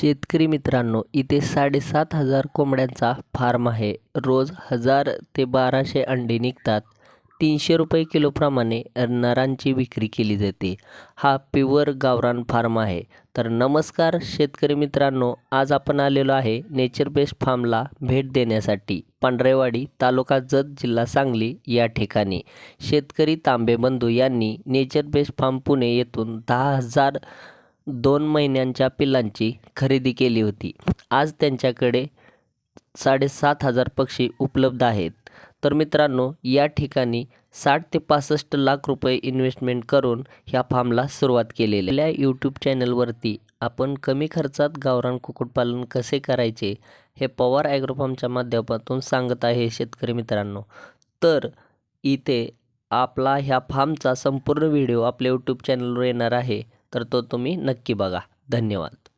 शेतकरी मित्रांनो इथे साडेसात हजार कोंबड्यांचा फार्म आहे. रोज हजार ते बाराशे अंडी निघतात. तीनशे रुपये किलोप्रमाणे नरांची विक्री केली जाते. हा प्युअर गावरान फार्म आहे. तर नमस्कार शेतकरी मित्रांनो आज आपण आलेलो आहे नेचर बेस्ट फार्मला भेट देण्यासाठी. पांढरेवाडी तालुका जत जिल्हा सांगली या ठिकाणी. शेतकरी तांबे बंधू यांनी नेचर बेस्ट फार्म पुणे येथून दहा हजार दोन महिन्यांच्या पिल्लांची खरेदी केली होती. आज त्यांच्याकडे साडेसात हजार पक्षी उपलब्ध आहेत. तर मित्रांनो या ठिकाणी साठ ते पासष्ट लाख रुपये इन्व्हेस्टमेंट करून ह्या फार्मला सुरुवात केलेली आपल्या यूट्यूब चॅनलवरती आपण कमी खर्चात गावरान कुक्कुटपालन कसे करायचे हे पवार ॲग्रोफार्मच्या माध्यमातून सांगत आहे शेतकरी मित्रांनो. तर इथे आपला ह्या फार्मचा संपूर्ण व्हिडिओ आपल्या यूट्यूब चॅनलवर येणार आहे. तर तो तुम्ही नक्की बघा. धन्यवाद.